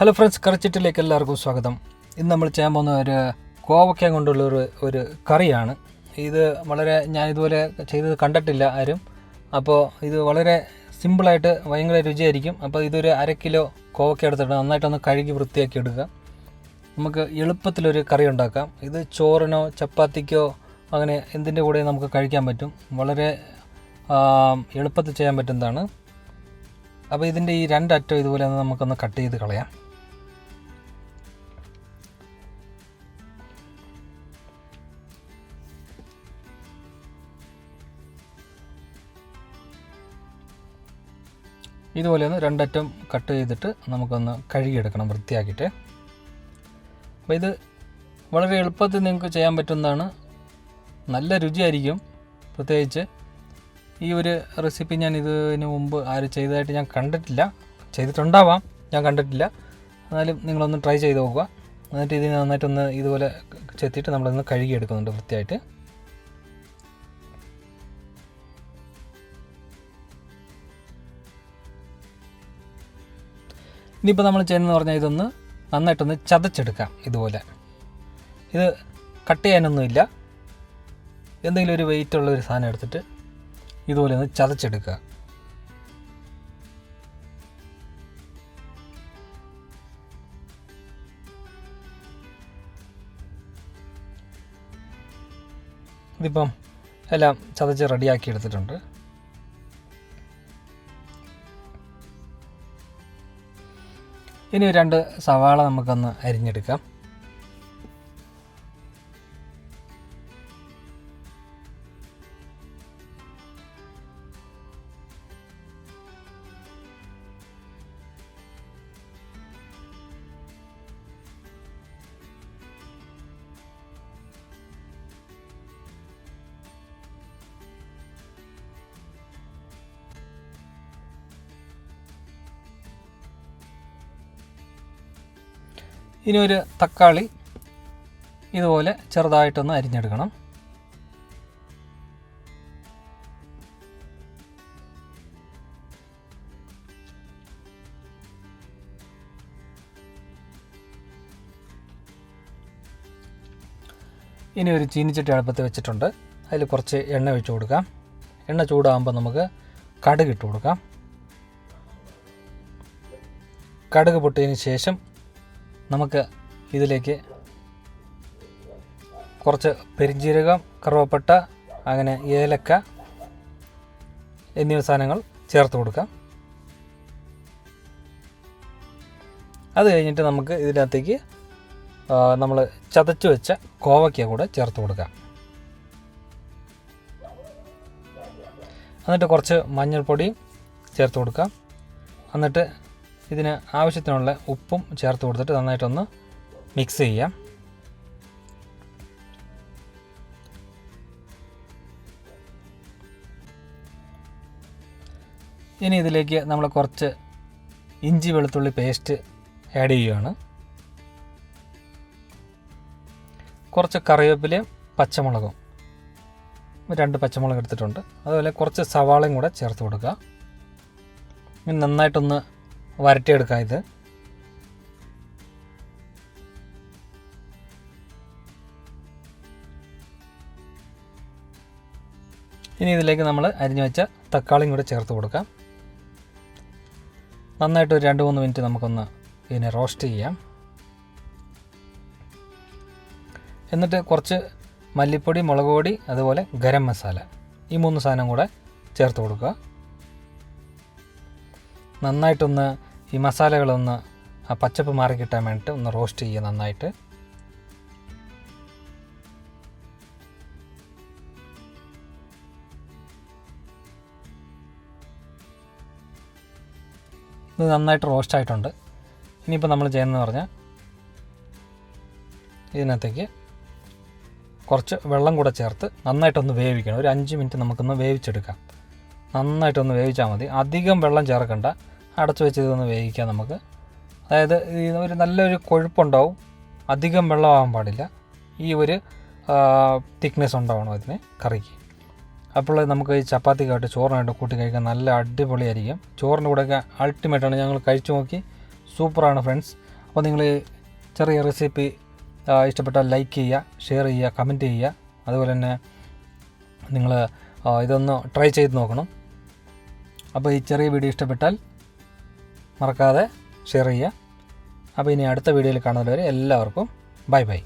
Hello friends കറിച്ചിട്ടിലേക്ക് എല്ലാവർക്കും സ്വാഗതം. ഇന്ന് നമ്മൾ ചെയ്യാൻ പോകുന്ന ഒരു കോവക്ക കൊണ്ടുള്ള ഒരു ഒരു കറിയാണ്. ഇത് വളരെ ഞാൻ ഇതുപോലെ ചെയ്തത് കണ്ടിട്ടില്ല ആരും. അപ്പോൾ ഇത് വളരെ സിമ്പിളായിട്ട് ഭയങ്കര രുചിയായിരിക്കും. അപ്പോൾ ഇതൊരു അര കിലോ കോവക്ക എടുത്തിട്ട് നന്നായിട്ടൊന്ന് കഴുകി വൃത്തിയാക്കി എടുക്കുക. നമുക്ക് എളുപ്പത്തിലൊരു കറി ഉണ്ടാക്കാം. ഇത് ചോറിനോ ചപ്പാത്തിക്കോ അങ്ങനെ എന്തിന്റെ കൂടെ നമുക്ക് കഴിക്കാൻ പറ്റും. വളരെ എളുപ്പത്തിൽ ചെയ്യാൻ പറ്റുന്നതാണ്. അപ്പോൾ ഇതിന്റെ ഈ രണ്ടറ്റം ഇതുപോലെ നമുക്കൊന്ന് കട്ട് ചെയ്ത് കളയാം. ഇതുപോലെ ഒന്ന് രണ്ടറ്റം കട്ട് ചെയ്തിട്ട് നമുക്കൊന്ന് കഴുകിയെടുക്കണം വൃത്തിയാക്കിയിട്ട്. അപ്പോൾ ഇത് വളരെ എളുപ്പത്തിൽ നിങ്ങൾക്ക് ചെയ്യാൻ പറ്റുന്നതാണ്. നല്ല രുചിയായിരിക്കും. പ്രത്യേകിച്ച് ഈ ഒരു റെസിപ്പി ഞാൻ ഇതിന് മുമ്പ് ആരും ചെയ്തതായിട്ട് ഞാൻ കണ്ടിട്ടില്ല. ചെയ്തിട്ടുണ്ടാവാം ഞാൻ കണ്ടിട്ടില്ല. എന്നാലും നിങ്ങളൊന്ന് ട്രൈ ചെയ്ത് നോക്കുക. എന്നിട്ട് ഇതിന് നന്നായിട്ടൊന്ന് ഇതുപോലെ ചെത്തിയിട്ട് നമ്മളൊന്ന് കഴുകിയെടുക്കുന്നുണ്ട് വൃത്തിയായിട്ട്. ഇനിയിപ്പോൾ നമ്മൾ ചെയ്യുന്നതെന്ന് പറഞ്ഞാൽ ഇതൊന്ന് നന്നായിട്ടൊന്ന് ചതച്ചെടുക്കാം ഇതുപോലെ. ഇത് കട്ട് ചെയ്യാനൊന്നുമില്ല. എന്തെങ്കിലും ഒരു വെയിറ്റ് ഉള്ള ഒരു സാധനം എടുത്തിട്ട് ഇതുപോലെ ഒന്ന് ചതച്ചെടുക്കുക. ഇതിപ്പം എല്ലാം ചതച്ച് റെഡിയാക്കി എടുത്തിട്ടുണ്ട്. ഇനി രണ്ട് സവാള നമുക്കൊന്ന് അരിഞ്ഞെടുക്കാം. ഇനി ഒരു തക്കാളി ഇതുപോലെ ചെറുതായിട്ടൊന്ന് അരിഞ്ഞെടുക്കണം. ഇനി ഒരു ചീനിച്ചട്ടി അടുപ്പത്ത് വെച്ചിട്ടുണ്ട്. അതിൽ കുറച്ച് എണ്ണ വെച്ച് കൊടുക്കാം. എണ്ണ ചൂടാകുമ്പോൾ നമുക്ക് കടുക് ഇട്ട് കൊടുക്കാം. കടുക് പൊട്ടിയതിന് ശേഷം നമുക്ക് ഇതിലേക്ക് കുറച്ച് പെരിഞ്ജീരകം കറുവപ്പട്ട അങ്ങനെ ഏലക്ക എന്നിവ സാധനങ്ങൾ ചേർത്ത് കൊടുക്കാം. അത് കഴിഞ്ഞിട്ട് നമുക്ക് ഇതിനകത്തേക്ക് നമ്മൾ ചതച്ച് വെച്ച കോവയ്ക്ക കൂടെ ചേർത്ത് കൊടുക്കാം. എന്നിട്ട് കുറച്ച് മഞ്ഞൾപ്പൊടിയും ചേർത്ത് കൊടുക്കാം. എന്നിട്ട് ഇതിന് ആവശ്യത്തിനുള്ള ഉപ്പും ചേർത്ത് കൊടുത്തിട്ട് നന്നായിട്ടൊന്ന് മിക്സ് ചെയ്യാം. ഇനി ഇതിലേക്ക് നമ്മൾ കുറച്ച് ഇഞ്ചി വെളുത്തുള്ളി പേസ്റ്റ് ആഡ് ചെയ്യുകയാണ് കുറച്ച് കറിവേപ്പിലയും പച്ചമുളകും. രണ്ട് പച്ചമുളക് എടുത്തിട്ടുണ്ട്. അതുപോലെ കുറച്ച് സവാളയും കൂടെ ചേർത്ത് കൊടുക്കുക. നന്നായിട്ടൊന്ന് വരട്ടിയെടുക്കാം ഇത്. ഇനി ഇതിലേക്ക് നമ്മൾ അരിഞ്ഞു വെച്ച തക്കാളിയും കൂടെ ചേർത്ത് കൊടുക്കാം. നന്നായിട്ട് ഒരു രണ്ട് മൂന്ന് മിനിറ്റ് നമുക്കൊന്ന് ഇതിനെ റോസ്റ്റ് ചെയ്യാം. എന്നിട്ട് കുറച്ച് മല്ലിപ്പൊടി മുളക് പൊടി അതുപോലെ ഗരം മസാല ഈ മൂന്ന് സാധനം കൂടെ ചേർത്ത് കൊടുക്കുക. നന്നായിട്ടൊന്ന് ഈ മസാലകളൊന്ന് ആ പച്ചപ്പ് മാറി കിട്ടാൻ വേണ്ടിയിട്ട് ഒന്ന് റോസ്റ്റ് ചെയ്യുക നന്നായിട്ട്. ഇത് നന്നായിട്ട് റോസ്റ്റ് ആയിട്ടുണ്ട്. ഇനിയിപ്പോൾ നമ്മൾ ചെയ്യുന്നതെന്ന് പറഞ്ഞാൽ ഇതിനകത്തേക്ക് കുറച്ച് വെള്ളം കൂടെ ചേർത്ത് നന്നായിട്ടൊന്ന് വേവിക്കണം. ഒരു അഞ്ച് മിനിറ്റ് നമുക്കൊന്ന് വേവിച്ചെടുക്കാം. നന്നായിട്ടൊന്ന് വേവിച്ചാൽ മതി. അധികം വെള്ളം ചേർക്കണ്ട. അടച്ചു വെച്ച് ഇതൊന്ന് വേവിക്കാം നമുക്ക്. അതായത് ഒരു നല്ലൊരു കൊഴുപ്പുണ്ടാവും. അധികം വെള്ളമാകാൻ പാടില്ല. ഈ ഒരു തിക്നെസ് ഉണ്ടാവണം അതിന് കറിക്ക്. അപ്പോൾ നമുക്ക് ഈ ചപ്പാത്തിക്കായിട്ട് ചോറിനായിട്ട് കൂട്ടി കഴിക്കാൻ നല്ല അടിപൊളിയായിരിക്കും. ചോറിന്റെ കൂടെയൊക്കെ അൾട്ടിമേറ്റാണ് ഞങ്ങൾ കഴിച്ചു നോക്കി. സൂപ്പറാണ് ഫ്രണ്ട്സ്. അപ്പോൾ നിങ്ങൾ ചെറിയ റെസിപ്പി ഇഷ്ടപ്പെട്ടാൽ ലൈക്ക് ചെയ്യുക ഷെയർ ചെയ്യുക കമന്റ് ചെയ്യുക. അതുപോലെ തന്നെ നിങ്ങൾ ഇതൊന്ന് ട്രൈ ചെയ്ത് നോക്കണം. അപ്പോൾ ഈ ചെറിയ വീഡിയോ ഇഷ്ടപ്പെട്ടാൽ മറക്കാതെ ഷെയർ ചെയ്യുക. അപ്പോൾ ഇനി അടുത്ത വീഡിയോയിൽ കാണുന്നവരെ എല്ലാവർക്കും ബൈ ബൈ.